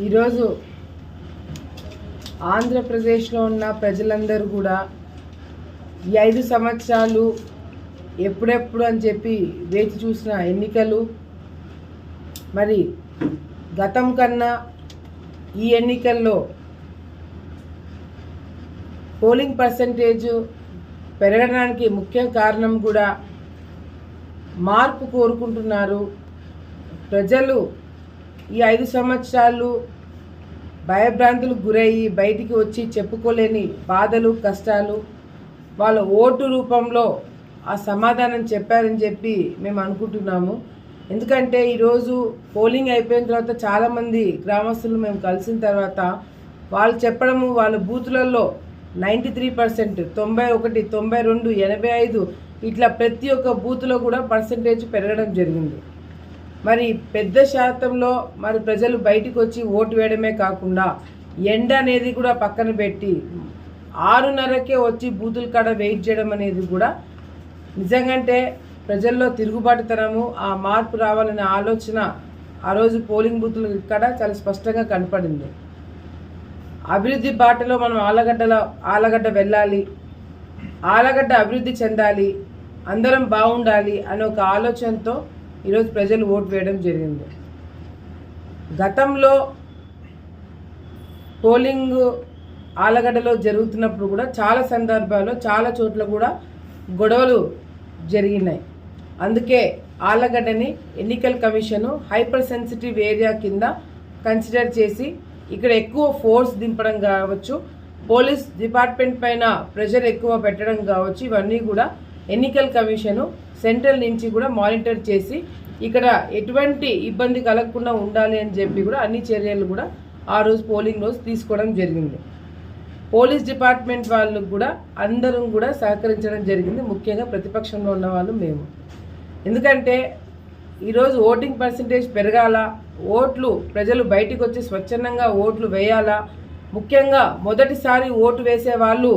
ఈరోజు ఆంధ్రప్రదేశ్లో ఉన్న ప్రజలందరూ కూడా ఈ ఐదు సంవత్సరాలు ఎప్పుడెప్పుడు అని చెప్పి వేచి చూసిన ఎన్నికలు మరి గతం కన్నా ఈ ఎన్నికల్లో పోలింగ్ పర్సంటేజ్ పెరగడానికి ముఖ్య కారణం కూడా మార్పు కోరుకుంటున్నారు ప్రజలు. ఈ ఐదు సంవత్సరాలు భయభ్రాంతులకు గురయ్యి బయటికి వచ్చి చెప్పుకోలేని బాధలు కష్టాలు వాళ్ళ ఓటు రూపంలో ఆ సమాధానం చెప్పారని చెప్పి మేము అనుకుంటున్నాము. ఎందుకంటే ఈరోజు పోలింగ్ అయిపోయిన తర్వాత చాలామంది గ్రామస్తులు మేము కలిసిన తర్వాత వాళ్ళు చెప్పడము వాళ్ళ బూతులలో నైంటీ త్రీ పర్సెంట్ తొంభై ఒకటి తొంభై రెండు ఎనభై ఐదు ఇట్లా ప్రతి ఒక్క బూత్లో కూడా పర్సంటేజ్ పెరగడం జరిగింది. మరి పెద్ద శాతంలో మరి ప్రజలు బయటికి వచ్చి ఓటు వేయడమే కాకుండా ఎండ అనేది కూడా పక్కన పెట్టి ఆరున్నరకే వచ్చి బూతుల కాడ వెయిట్ చేయడం అనేది కూడా నిజంగంటే ప్రజల్లో తిరుగుబాటుతనము ఆ మార్పు రావాలనే ఆలోచన ఆ రోజు పోలింగ్ బూతులు ఇక్కడ చాలా స్పష్టంగా కనపడింది. అభివృద్ధి బాటలో మనం ఆలగడ్డలో ఆలగడ్డ వెళ్ళాలి ఆలగడ్డ అభివృద్ధి చెందాలి అందరం బాగుండాలి అనే ఒక ఆలోచనతో ఈరోజు ప్రజలు ఓటు వేయడం జరిగింది. గతంలో పోలింగ్ ఆలగడ్డలో జరుగుతున్నప్పుడు కూడా చాలా సందర్భాల్లో చాలా చోట్ల కూడా గొడవలు జరిగినాయి. అందుకే ఆలగడ్డని ఎన్నికల కమిషను హైపర్ సెన్సిటివ్ ఏరియా కింద కన్సిడర్ చేసి ఇక్కడ ఎక్కువ ఫోర్స్ దింపడం కావచ్చు పోలీస్ డిపార్ట్మెంట్ పైన ప్రెషర్ ఎక్కువ పెట్టడం కావచ్చు ఇవన్నీ కూడా ఎన్నికల కమిషను సెంట్రల్ నుంచి కూడా మానిటర్ చేసి ఇక్కడ ఎటువంటి ఇబ్బంది కలగకుండా ఉండాలి అని చెప్పి కూడా అన్ని చర్యలు కూడా ఆ రోజు పోలింగ్ రోజు తీసుకోవడం జరిగింది. పోలీస్ డిపార్ట్మెంట్ వాళ్ళకు కూడా అందరం కూడా సహకరించడం జరిగింది. ముఖ్యంగా ప్రతిపక్షంలో ఉన్న వాళ్ళు మేము. ఎందుకంటే ఈరోజు ఓటింగ్ పర్సంటేజ్ పెరగాల ఓట్లు ప్రజలు బయటికి వచ్చి స్వచ్ఛందంగా ఓట్లు వేయాలా ముఖ్యంగా మొదటిసారి ఓటు వేసే వాళ్ళు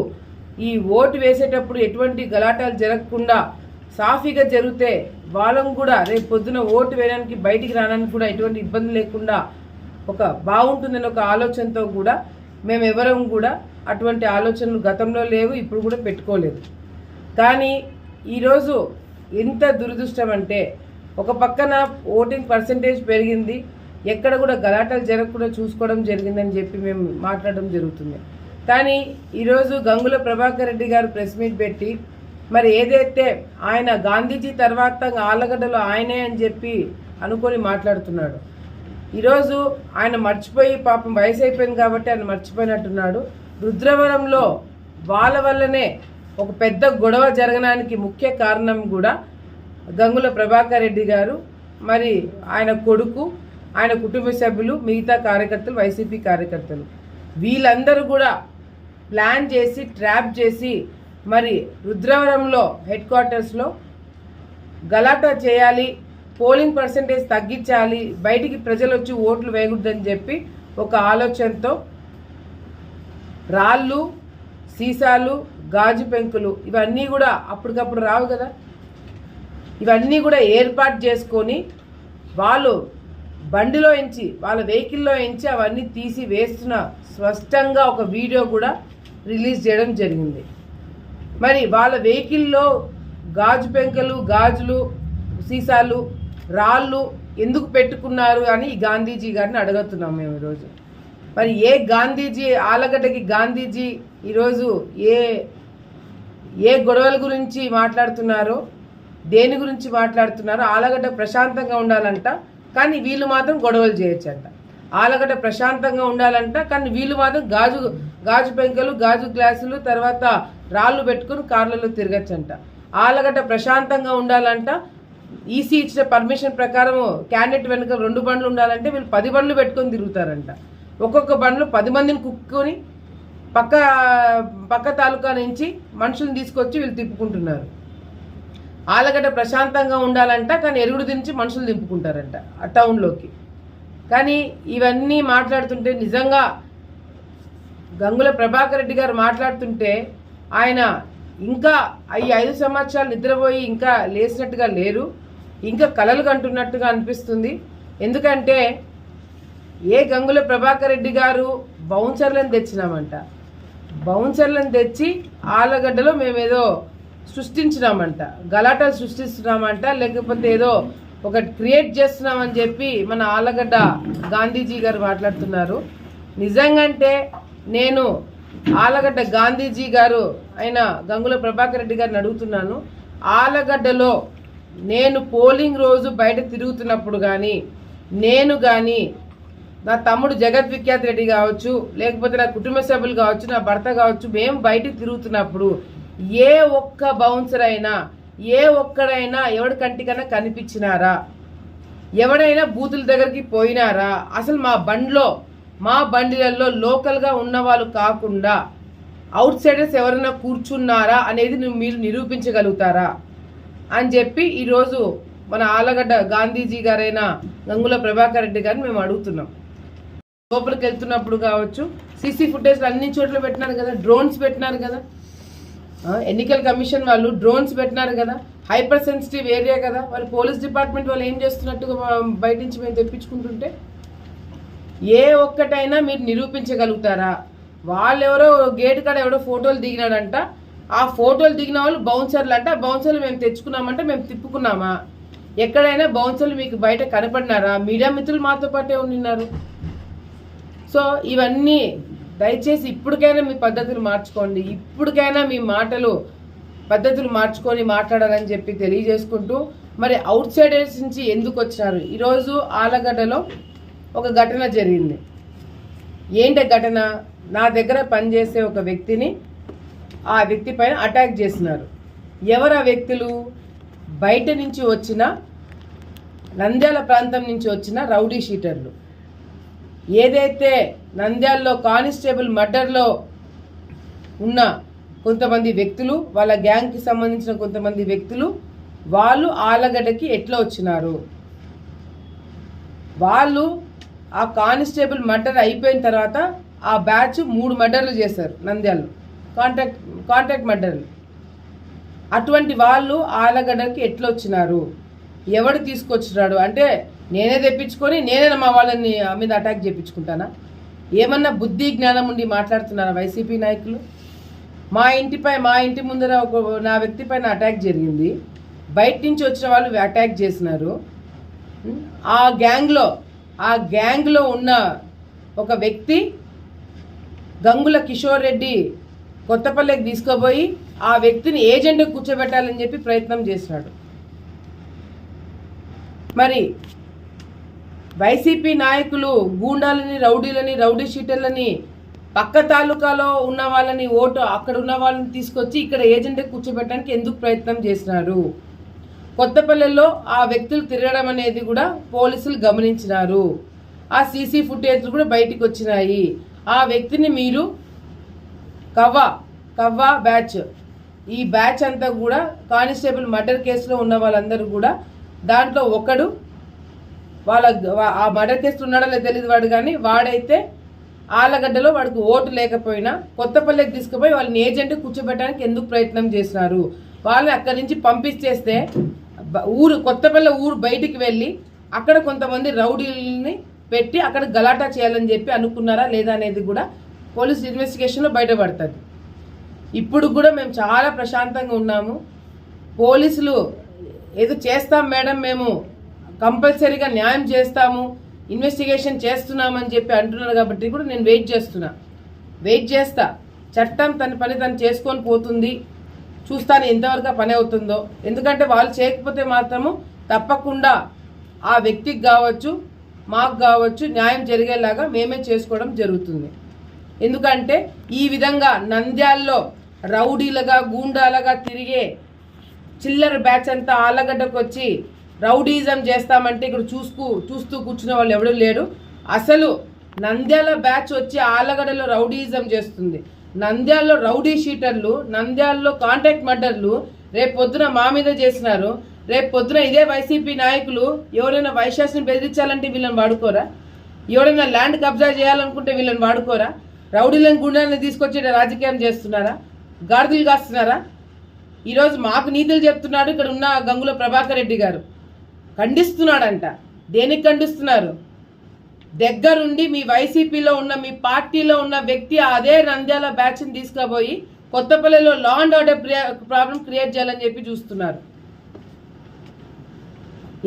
ఈ ఓటు వేసేటప్పుడు ఎటువంటి గలాటాలు జరగకుండా సాఫీగా జరిగితే వాళ్ళం కూడా రేపు పొద్దున ఓటు వేయడానికి బయటికి రావడానికి కూడా ఎటువంటి ఇబ్బంది లేకుండా ఒక బాగుంటుందని ఒక ఆలోచనతో కూడా మేము ఎవరం కూడా అటువంటి ఆలోచనలు గతంలో లేవు ఇప్పుడు కూడా పెట్టుకోలేదు. కానీ ఈరోజు ఎంత దురదృష్టం అంటే ఒక పక్కన ఓటింగ్ పర్సంటేజ్ పెరిగింది ఎక్కడ కూడా గలాటాలు జరగకుండా చూసుకోవడం జరిగిందని చెప్పి మేము మాట్లాడడం జరుగుతుంది. కానీ ఈరోజు గంగుల ప్రభాకర్ రెడ్డి గారు ప్రెస్ మీట్ పెట్టి మరి ఏదైతే ఆయన గాంధీజీ తర్వాత ఆలగడ్డలో ఆయనే అని చెప్పి అనుకొని మాట్లాడుతున్నాడు. ఈరోజు ఆయన మర్చిపోయి పాపం వయసు అయిపోయింది కాబట్టి ఆయన మర్చిపోయినట్టున్నాడు. రుద్రవరంలో వాళ్ళ వల్లనే ఒక పెద్ద గొడవ జరగడానికి ముఖ్య కారణం కూడా గంగుల ప్రభాకర్ రెడ్డి గారు మరి ఆయన కొడుకు ఆయన కుటుంబ సభ్యులు మిగతా కార్యకర్తలు వైసీపీ కార్యకర్తలు. వీళ్ళందరూ కూడా ప్లాన్ చేసి ట్రాప్ చేసి మరి రుద్రవరంలో హెడ్ క్వార్టర్స్లో గలాటా చేయాలి పోలింగ్ పర్సంటేజ్ తగ్గించాలి బయటికి ప్రజలు వచ్చి ఓట్లు వేయకూడదని చెప్పి ఒక ఆలోచనతో రాళ్ళు సీసాలు గాజు పెంకులు ఇవన్నీ కూడా అప్పటికప్పుడు రావు కదా. ఇవన్నీ కూడా ఏర్పాటు చేసుకొని వాళ్ళు బండిలో ఎంచి వాళ్ళ వెహికల్లో ఎంచి అవన్నీ తీసి వేస్తున్న స్పష్టంగా ఒక వీడియో కూడా రిలీజ్ చేయడం జరిగింది. మరి వాళ్ళ వెహికల్లో గాజు పెంకలు గాజులు సీసాలు రాళ్ళు ఎందుకు పెట్టుకున్నారు అని ఈ గాంధీజీ గారిని అడుగుతున్నాం మేము ఈరోజు. మరి ఏ గాంధీజీ ఆలగడ్డకి గాంధీజీ ఈరోజు ఏ ఏ గొడవల గురించి మాట్లాడుతున్నారో దేని గురించి మాట్లాడుతున్నారో ఆలగడ్డ ప్రశాంతంగా ఉండాలంట కానీ వీళ్ళు మాత్రం గొడవలు చేయొచ్చంట. ఆలగడ్డ ప్రశాంతంగా ఉండాలంట కానీ వీళ్ళు మాత్రం గాజు గాజు పెంకలు గాజు గ్లాసులు తర్వాత రాళ్ళు పెట్టుకుని కార్లలో తిరగచ్చంట. ఆలగడ్డ ప్రశాంతంగా ఉండాలంట. ఈసీ ఇచ్చిన పర్మిషన్ ప్రకారం క్యాండిడేట్ వెనుక రెండు బండ్లు ఉండాలంటే వీళ్ళు పది బండ్లు పెట్టుకొని తిరుగుతారంట. ఒక్కొక్క బండ్లు పది మందిని కుక్కుని పక్క పక్క తాలూకా నుంచి మనుషులను తీసుకొచ్చి వీళ్ళు తిప్పుకుంటున్నారు. ఆలగడ్డ ప్రశాంతంగా ఉండాలంట కానీ ఎరుగుడు దించి మనుషులు దింపుకుంటారంట ఆ టౌన్లోకి. కానీ ఇవన్నీ మాట్లాడుతుంటే నిజంగా గంగుల ప్రభాకర్ రెడ్డి గారు మాట్లాడుతుంటే ఆయన ఇంకా ఈ ఐదు సంవత్సరాలు నిద్రపోయి ఇంకా లేచినట్టుగా లేరు ఇంకా కలలు కంటున్నట్టుగా అనిపిస్తుంది. ఎందుకంటే ఏ గంగుల ప్రభాకర్ రెడ్డి గారు బౌన్సర్లను తెచ్చినామంట. బౌన్సర్లను తెచ్చి ఆలగడ్డలో మేమేదో సృష్టించినామంట. గలాటాలు సృష్టిస్తున్నామంట లేకపోతే ఏదో ఒకటి క్రియేట్ చేస్తున్నామని చెప్పి మన ఆలగడ్డ గాంధీజీ గారు మాట్లాడుతున్నారు. నిజంగంటే నేను ఆలగడ్డ గాంధీజీ గారు అయిన గంగుల ప్రభాకర్ రెడ్డి గారిని అడుగుతున్నాను. ఆలగడ్డలో నేను పోలింగ్ రోజు బయట తిరుగుతున్నప్పుడు కానీ నేను కానీ నా తమ్ముడు జగత్ విఖ్యాత్ రెడ్డి కావచ్చు లేకపోతే నా కుటుంబ సభ్యులు కావచ్చు నా భర్త కావచ్చు మేము బయట తిరుగుతున్నప్పుడు ఏ ఒక్క బౌన్సర్ అయినా ఏ ఒక్కడైనా ఎవడి కంటికన్నా కనిపించినారా? ఎవడైనా బూతుల దగ్గరికి పోయినారా? అసలు మా బండిలో మా బండిలలో లోకల్గా ఉన్న వాళ్ళు కాకుండా అవుట్ సైడర్స్ ఎవరైనా కూర్చున్నారా అనేది మీరు నిరూపించగలుగుతారా? అని చెప్పి ఈరోజు మన ఆలగడ్డ గాంధీజీ గారైన గంగుల ప్రభాకర్ రెడ్డి గారిని మేము అడుగుతున్నాం. లోపలికి వెళ్తున్నప్పుడు కావచ్చు సీసీ ఫుటేజ్లు అన్ని చోట్ల పెట్టినారు కదా డ్రోన్స్ పెట్టినారు కదా. ఎన్నికల కమిషన్ వాళ్ళు డ్రోన్స్ పెట్టినారు కదా హైపర్ సెన్సిటివ్ ఏరియా కదా వాళ్ళు పోలీస్ డిపార్ట్మెంట్ వాళ్ళు ఏం చేస్తున్నట్టుగా బయట నుంచి మేము తెప్పించుకుంటుంటే ఏ ఒక్కటైనా మీరు నిరూపించగలుగుతారా? వాళ్ళెవరో గేట్ కాడ ఎవడో ఫోటోలు దిగినాడంట ఆ ఫోటోలు దిగిన వాళ్ళు బౌన్సర్లు అంట బౌన్సర్లు మేము తెచ్చుకున్నామంటే మేము తిప్పుకున్నామా? ఎక్కడైనా బౌన్సర్లు మీకు బయట కనపడినారా? మీడియా మిత్రులు మాతో పాటే ఉండినారు. సో ఇవన్నీ దయచేసి ఇప్పటికైనా మీ పద్ధతులు మార్చుకోండి. ఇప్పటికైనా మీ మాటలు పద్ధతులు మార్చుకొని మాట్లాడాలని చెప్పి తెలియజేసుకుంటూ మరి అవుట్ సైడర్స్ నుంచి ఎందుకు వచ్చినారు? ఈరోజు ఆలగడ్డలో ఒక ఘటన జరిగింది. ఏంటి ఘటన? నా దగ్గర పనిచేసే ఒక వ్యక్తిని ఆ వ్యక్తి పైన అటాక్ చేసినారు. ఎవరు ఆ వ్యక్తులు? బయట నుంచి వచ్చిన నంద్యాల ప్రాంతం నుంచి వచ్చిన రౌడీ షీటర్లు. ఏదైతే నంద్యాలలో కానిస్టేబుల్ మర్డర్లో ఉన్న కొంతమంది వ్యక్తులు వాళ్ళ గ్యాంగ్కి సంబంధించిన కొంతమంది వ్యక్తులు వాళ్ళు ఆలగడ్డకి ఎట్లా వచ్చినారు? వాళ్ళు ఆ కానిస్టేబుల్ మర్డర్ అయిపోయిన తర్వాత ఆ బ్యాచ్ మూడు మర్డర్లు చేశారు నంద్యాలలో. కాంట్రాక్ట్ కాంట్రాక్ట్ మర్డర్లు. అటువంటి వాళ్ళు ఆలగడ్డకి ఎట్లా వచ్చినారు? ఎవడు తీసుకొచ్చినాడు? అంటే నేనే తెప్పించుకొని నేనే మా వాళ్ళని మీద అటాక్ చేయించుకుంటానా ఏమన్నా బుద్ధి జ్ఞానం ఉండి మాట్లాడుతున్నారా వైసీపీ నాయకులు? మా ఇంటిపై మా ఇంటి ముందర ఒక నా వ్యక్తి పైన అటాక్ జరిగింది. బయట నుంచి వచ్చిన వాళ్ళు అటాక్ చేసినారు. ఆ గ్యాంగ్లో ఆ గ్యాంగ్లో ఉన్న ఒక వ్యక్తి గంగుల కిషోర్ రెడ్డి కొత్తపల్లికి తీసుకుపోయి ఆ వ్యక్తిని ఏజెంట్ కూర్చోబెట్టాలని చెప్పి ప్రయత్నం చేసినాడు. మరి వైసీపీ నాయకులు గూండాలని రౌడీలని రౌడీ షీటర్లని పక్క తాలూకాలో ఉన్న వాళ్ళని ఓటు అక్కడ ఉన్న వాళ్ళని తీసుకొచ్చి ఇక్కడ ఏజెంట్ కూర్చోబెట్టడానికి ఎందుకు ప్రయత్నం చేసినారు? కొత్తపల్లెలో ఆ వ్యక్తులు తిరగడం అనేది కూడా పోలీసులు గమనించినారు. ఆ సీసీ ఫుటేజ్ కూడా బయటికి వచ్చినాయి. ఆ వ్యక్తిని మీరు కవ్వ కవ్వ బ్యాచ్ ఈ బ్యాచ్ అంతా కూడా కానిస్టేబుల్ మర్డర్ కేసులో ఉన్న వాళ్ళందరూ కూడా దాంట్లో ఒకడు వాళ్ళ ఆ మర్డర్ కేసులో ఉన్నాడో లేదో తెలియదు వాడు కానీ వాడైతే ఆలగడ్డలో వాడికి ఓటు లేకపోయినా కొత్తపల్లికి తీసుకుపోయి వాళ్ళని ఏజెంట్ కూర్చోబెట్టడానికి ఎందుకు ప్రయత్నం చేసినారు? వాళ్ళని అక్కడి నుంచి పంపించేస్తే ఊరు కొత్తపల్లి ఊరు బయటికి వెళ్ళి అక్కడ కొంతమంది రౌడీలని పెట్టి అక్కడ గలాటా చేయాలని చెప్పి అనుకున్నారా లేదా అనేది కూడా పోలీస్ ఇన్వెస్టిగేషన్లో బయటపడుతుంది. ఇప్పుడు కూడా మేము చాలా ప్రశాంతంగా ఉన్నాము. పోలీసులు ఏదో చేస్తాం మేడం మేము కంపల్సరీగా న్యాయం చేస్తాము ఇన్వెస్టిగేషన్ చేస్తున్నామని చెప్పి అంటున్నారు కాబట్టి కూడా నేను వెయిట్ చేస్తున్నా. వెయిట్ చేస్తా. చట్టం తన పని తను చేసుకొని పోతుంది. చూస్తాను ఎంతవరకు పని అవుతుందో. ఎందుకంటే వాళ్ళు చేయకపోతే మాత్రము తప్పకుండా ఆ వ్యక్తికి కావచ్చు మాకు కావచ్చు న్యాయం జరిగేలాగా మేమే చేసుకోవడం జరుగుతుంది. ఎందుకంటే ఈ విధంగా నంద్యాల్లో రౌడీలుగా గూండాలుగా తిరిగే చిల్లర బ్యాచ్ అంతా ఆలగడ్డకు వచ్చి రౌడీజం చేస్తామంటే ఇక్కడ చూసుకు చూస్తూ కూర్చునే వాళ్ళు ఎవడూ లేడు అసలు నంద్యాల బ్యాచ్ వచ్చి ఆలగడలో రౌడీజం చేస్తుంది. నంద్యాలలో రౌడీ షీటర్లు నంద్యాలలో కాంటాక్ట్ మర్డర్లు రేపు పొద్దున మా మీద చేసినారు. రేపు పొద్దున ఇదే వైసీపీ నాయకులు ఎవరైనా వైశాస్ని బెదిరించాలంటే వీళ్ళని వాడుకోరా? ఎవరైనా ల్యాండ్ కబ్జా చేయాలనుకుంటే వీళ్ళని వాడుకోరా? రౌడీలను గుండాలను తీసుకొచ్చి రాజకీయం చేస్తున్నారా? గాడిదలు కాస్తున్నారా? ఈరోజు మాకు నీతులు చెప్తున్నాడు ఇక్కడ ఉన్న గంగుల ప్రభాకర్ రెడ్డి గారు. ఖండిస్తున్నాడంట. దేనికి ఖండిస్తున్నారు? దగ్గరుండి మీ వైసీపీలో ఉన్న మీ పార్టీలో ఉన్న వ్యక్తి అదే నంద్యాల బ్యాచ్ని తీసుకుపోయి కొత్తపల్లిలో law and order problem create చేయాలని చెప్పి చూస్తున్నారు.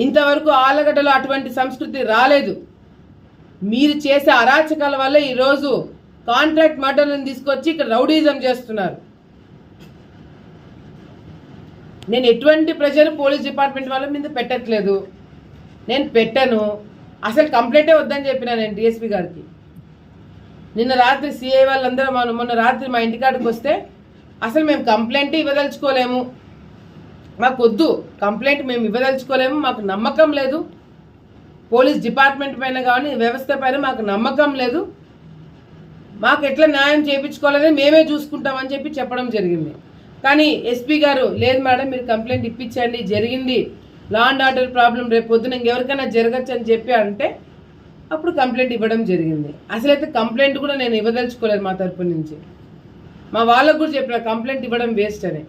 ఇంతవరకు ఆలగడ్డలో అటువంటి సంస్కృతి రాలేదు. మీరు చేసే అరాచకాల వల్ల ఈరోజు కాంట్రాక్ట్ మర్డర్లను తీసుకొచ్చి ఇక్కడ రౌడీజం చేస్తున్నారు. నేను ఎటువంటి ప్రెషర్ పోలీస్ డిపార్ట్మెంట్ వాళ్ళ మీద పెట్టట్లేదు. నేను పెట్టను. అసలు కంప్లైంటే వద్దని చెప్పిన నేను డిఎస్పీ గారికి. నిన్న రాత్రి సిఐ వాళ్ళందరూ మనం మొన్న రాత్రి మా ఇంటికాడికి వస్తే అసలు మేము కంప్లైంట్ ఇవ్వదలుచుకోలేము. మాకు వద్దు కంప్లైంట్ మేము ఇవ్వదలుచుకోలేము. మాకు నమ్మకం లేదు. పోలీస్ డిపార్ట్మెంట్ పైన కానీ వ్యవస్థ పైన మాకు నమ్మకం లేదు. మాకు ఎట్లా న్యాయం చేయించుకోవాలనేది మేమే చూసుకుంటామని చెప్పి చెప్పడం జరిగింది. కానీ ఎస్పీ గారు లేదు మేడం మీరు కంప్లైంట్ ఇప్పించండి జరిగింది. లా అండ్ ఆర్డర్ ప్రాబ్లం రేపు పొద్దున ఎవరికైనా జరగచ్చు అని చెప్పి అంటే అప్పుడు కంప్లైంట్ ఇవ్వడం జరిగింది. అసలైతే కంప్లైంట్ కూడా నేను ఇవ్వదలుచుకోలేదు మా తరపు నుంచి. మా వాళ్ళకు కూడా చెప్పిన కంప్లైంట్ ఇవ్వడం వేస్ట్ అని.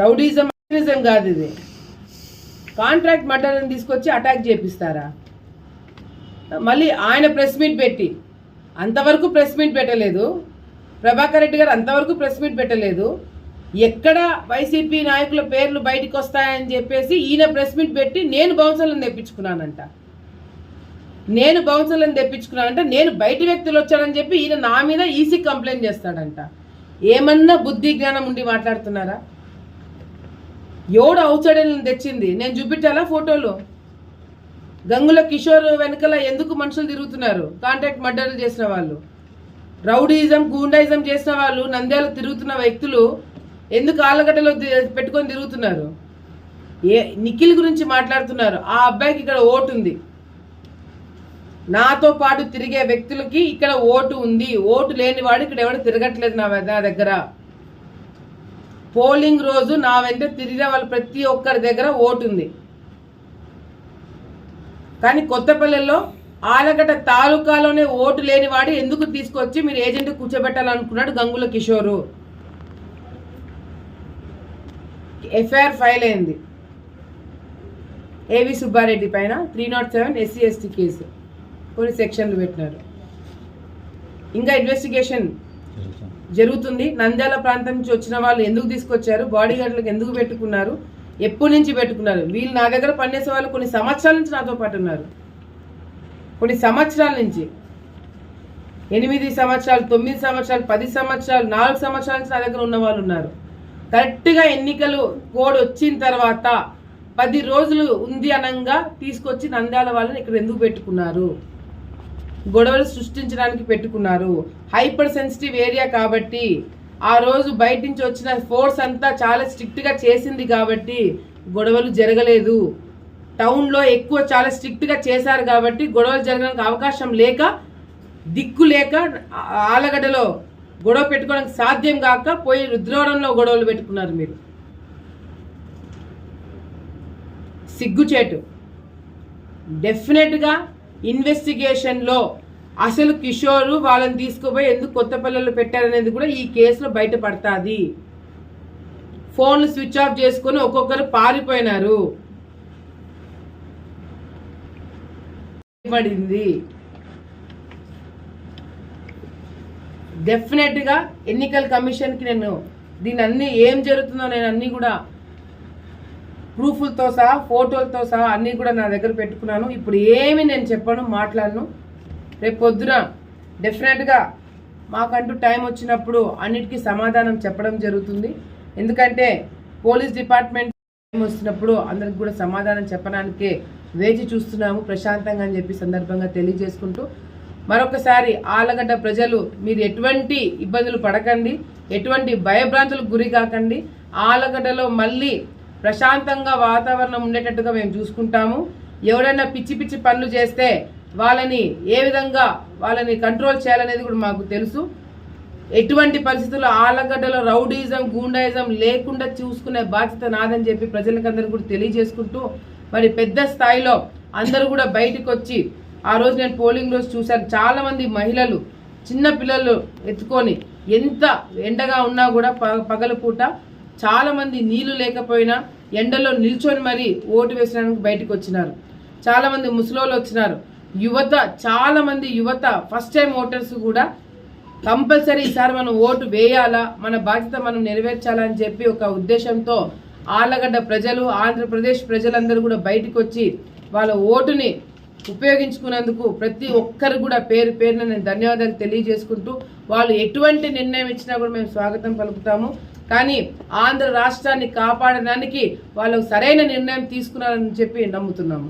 రౌడీజం రౌడీజం కాదు ఇది. కాంట్రాక్ట్ మర్డర్ని తీసుకొచ్చి అటాక్ చేపిస్తారా? మళ్ళీ ఆయన ప్రెస్ మీట్ పెట్టి అంతవరకు ప్రెస్ మీట్ పెట్టలేదు. ప్రభాకర్ రెడ్డి గారు అంతవరకు ప్రెస్ మీట్ పెట్టలేదు. ఎక్కడ వైసీపీ నాయకుల పేర్లు బయటకు వస్తాయని చెప్పేసి ఈయన ప్రెస్ మీట్ పెట్టి నేను బౌన్సర్లను తెప్పించుకున్నానంట. నేను బౌన్సర్లను తెప్పించుకున్నానంట నేను బయట వ్యక్తులు వచ్చాడని చెప్పి ఈయన నా మీద ఈసీ కంప్లైంట్ చేస్తాడంట. ఏమన్నా బుద్ధి జ్ఞానం ఉండి మాట్లాడుతున్నారా? ఎవడు ఔట్సైడర్లను తెచ్చింది? నేను చూపించాలా ఫోటోలు? గంగుల కిషోర్ వెనకల ఎందుకు మనుషులు తిరుగుతున్నారు? కాంట్రాక్ట్ మర్డర్లు చేసిన వాళ్ళు. రౌడీజం గూండాయిజం చేసిన వాళ్ళు నంద్యాల తిరుగుతున్న వ్యక్తులు ఎందుకు ఆలగడ్డలో పెట్టుకొని తిరుగుతున్నారు? ఏ నిఖిల్ గురించి మాట్లాడుతున్నారు. ఆ అబ్బాయికి ఇక్కడ ఓటు ఉంది. నాతో పాటు తిరిగే వ్యక్తులకి ఇక్కడ ఓటు ఉంది. ఓటు లేని వాడు ఇక్కడ ఎవడు తిరగట్లేదు నా నా దగ్గర. పోలింగ్ రోజు నా వెంట తిరిగిన వాళ్ళ ప్రతి ఒక్కరి దగ్గర ఓటు ఉంది. కానీ కొత్తపల్లెల్లో ఆలగడ్డ తాలూకాలోనే ఓటు లేని వాడు ఎందుకు తీసుకొచ్చి మీరు ఏజెంట్ కూర్చోబెట్టాలనుకున్నాడు గంగుల కిషోరు? ఎఫ్ఐఆర్ ఫైల్ అయింది. ఏవి సుబ్బారెడ్డి పైన? Three not seven SC ST case. కొన్ని సెక్షన్లు పెట్టినారు. ఇంకా ఇన్వెస్టిగేషన్ జరుగుతుంది. నంద్యాల ప్రాంతం నుంచి వచ్చిన వాళ్ళు ఎందుకు తీసుకొచ్చారు? బాడీ గార్డులకు ఎందుకు పెట్టుకున్నారు? ఎప్పటి నుంచి పెట్టుకున్నారు? వీళ్ళు నా దగ్గర పనిచేసే వాళ్ళు కొన్ని సంవత్సరాల నుంచి నాతో పాటు ఉన్నారు. కొన్ని సంవత్సరాల నుంచి. ఎనిమిది సంవత్సరాలు తొమ్మిది సంవత్సరాలు పది సంవత్సరాలు నాలుగు సంవత్సరాల నుంచి నా దగ్గర ఉన్న వాళ్ళు ఉన్నారు. కరెక్ట్గా ఎన్నికలు కోడ్ వచ్చిన తర్వాత పది రోజులు ఉంది అనంగా తీసుకొచ్చి నంద్యాల వాళ్ళని ఇక్కడ ఎందుకు పెట్టుకున్నారు? గొడవలు సృష్టించడానికి పెట్టుకున్నారు. హైపర్ సెన్సిటివ్ ఏరియా కాబట్టి ఆ రోజు బయట నుంచి వచ్చిన ఫోర్స్ అంతా చాలా స్ట్రిక్ట్గా చేసింది కాబట్టి గొడవలు జరగలేదు. టౌన్లో ఎక్కువ చాలా స్ట్రిక్ట్గా చేశారు కాబట్టి గొడవలు జరగడానికి అవకాశం లేక దిక్కు లేక ఆలగడ్డలో గొడవ పెట్టుకోవడానికి సాధ్యం కాక పోయి రుద్రవరంలో గొడవలు పెట్టుకున్నారు మీరు. సిగ్గుచేటు. డెఫినెట్గా ఇన్వెస్టిగేషన్లో అసలు కిషోరు వాళ్ళని తీసుకుపోయి ఎందుకు కొత్త పిల్లలు పెట్టారనేది కూడా ఈ కేసులో బయటపడుతుంది. ఫోన్లు స్విచ్ ఆఫ్ చేసుకొని ఒక్కొక్కరు పారిపోయినారు. పడింది. డెఫినెట్గా ఎన్నికల కమిషన్కి నేను దీని అన్ని ఏం జరుగుతుందో నేను అన్నీ కూడా ప్రూఫ్లతో సహా ఫోటోలతో సహా అన్నీ కూడా నా దగ్గర పెట్టుకున్నాను. ఇప్పుడు ఏమి నేను చెప్పను మాట్లాడను. రేపు పొద్దున డెఫినెట్గా మాకంటూ టైం వచ్చినప్పుడు అన్నిటికీ సమాధానం చెప్పడం జరుగుతుంది. ఎందుకంటే పోలీస్ డిపార్ట్మెంట్ టైం వచ్చినప్పుడు అందరికి కూడా సమాధానం చెప్పడానికే వేచి చూస్తున్నాము ప్రశాంతంగా అని చెప్పి సందర్భంగా తెలియజేసుకుంటూ మరొకసారి ఆలగడ్డ ప్రజలు మీరు ఎటువంటి ఇబ్బందులు పడకండి ఎటువంటి భయభ్రాంతులకు గురి కాకండి. ఆలగడ్డలో మళ్ళీ ప్రశాంతంగా వాతావరణం ఉండేటట్టుగా మేము చూసుకుంటాము. ఎవరైనా పిచ్చి పిచ్చి పనులు చేస్తే వాళ్ళని ఏ విధంగా వాళ్ళని కంట్రోల్ చేయాలనేది కూడా మాకు తెలుసు. ఎటువంటి పరిస్థితుల్లో ఆలగడ్డలో రౌడీజం గూండాయిజం లేకుండా చూసుకునే బాధ్యత నాదని చెప్పి ప్రజలకందరూ కూడా తెలియజేసుకుంటూ మరి పెద్ద స్థాయిలో అందరూ కూడా బయటకు వచ్చి ఆ రోజు నేను పోలింగ్ రోజు చూశాను. చాలా మంది మహిళలు చిన్న పిల్లలు ఎత్తుకొని ఎంత ఎండగా ఉన్నా కూడా ప పగలపూట చాలా మంది నీళ్ళు లేకపోయినా ఎండలో నిల్చొని మరీ ఓటు వేసడానికి బయటకు వచ్చినారు. చాలా మంది ముసలోళ్ళు వచ్చినారు. యువత చాలా మంది యువత ఫస్ట్ టైం ఓటర్స్ కూడా కంపల్సరీ ఈసారి మనం ఓటు వేయాలా మన బాధ్యత మనం నెరవేర్చాలని చెప్పి ఒక ఉద్దేశంతో ఆళ్ళగడ్డ ప్రజలు ఆంధ్రప్రదేశ్ ప్రజలందరూ కూడా బయటకు వచ్చి వాళ్ళ ఓటుని ఉపయోగించుకున్నందుకు ప్రతి ఒక్కరు కూడా పేరు పేరున నేను ధన్యవాదాలు తెలియజేసుకుంటూ వాళ్ళు ఎటువంటి నిర్ణయం ఇచ్చినా కూడా మేము స్వాగతం పలుకుతాము. కానీ ఆంధ్ర రాష్ట్రాన్ని కాపాడడానికి వాళ్ళు సరైన నిర్ణయం తీసుకున్నారని చెప్పి నమ్ముతున్నాము.